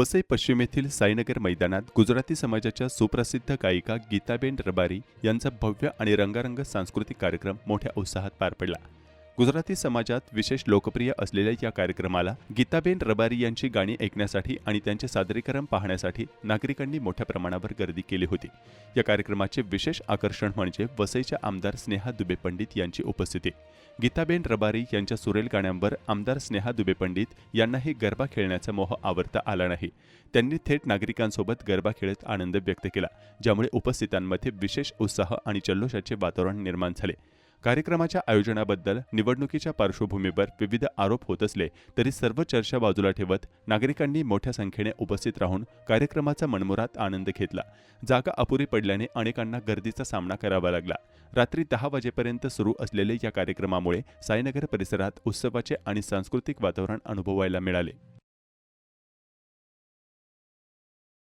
वसई पश्चिमेतील साईनगर मैदानात गुजराती समाजाच्या सुप्रसिद्ध गायिका गीताबेन रबारी यांचा भव्य आणि रंगारंग सांस्कृतिक कार्यक्रम मोठ्या उत्साहात पार पडला. गुजराती समाजात विशेष लोकप्रिय असलेल्या या कार्यक्रमाला गीताबेन रबारी यांची गाणी ऐकण्यासाठी आणि त्यांचे सादरीकरण पाहण्यासाठी नागरिकांनी मोठ्या प्रमाणावर गर्दी केली होती. या कार्यक्रमाचे विशेष आकर्षण म्हणजे वसईच्या आमदार स्नेहा दुबे पंडित यांची उपस्थिती. गीताबेन रबारी यांच्या सुरेल गाण्यांवर आमदार स्नेहा दुबे पंडित यांनाही गरबा खेळण्याचा मोह आवरता आला नाही. त्यांनी थेट नागरिकांसोबत गरबा खेळत आनंद व्यक्त केला ज्यामुळे उपस्थितांमध्ये विशेष उत्साह आणि जल्लोषाचे वातावरण निर्माण झाले. कार्यक्रमाच्या आयोजनाबद्दल निवडणुकीच्या पार्श्वभूमीवर विविध आरोप होत असले तरी सर्व चर्चा बाजूला ठेवत नागरिकांनी मोठ्या संख्येने उपस्थित राहून कार्यक्रमाचा मनमुरात आनंद घेतला. जागा अपुरी पडल्याने अनेकांना गर्दीचा सामना करावा लागला. रात्री दहा वाजेपर्यंत सुरू असलेल्या या कार्यक्रमामुळे साईनगर परिसरात उत्सवाचे आणि सांस्कृतिक वातावरण अनुभवायला मिळाले.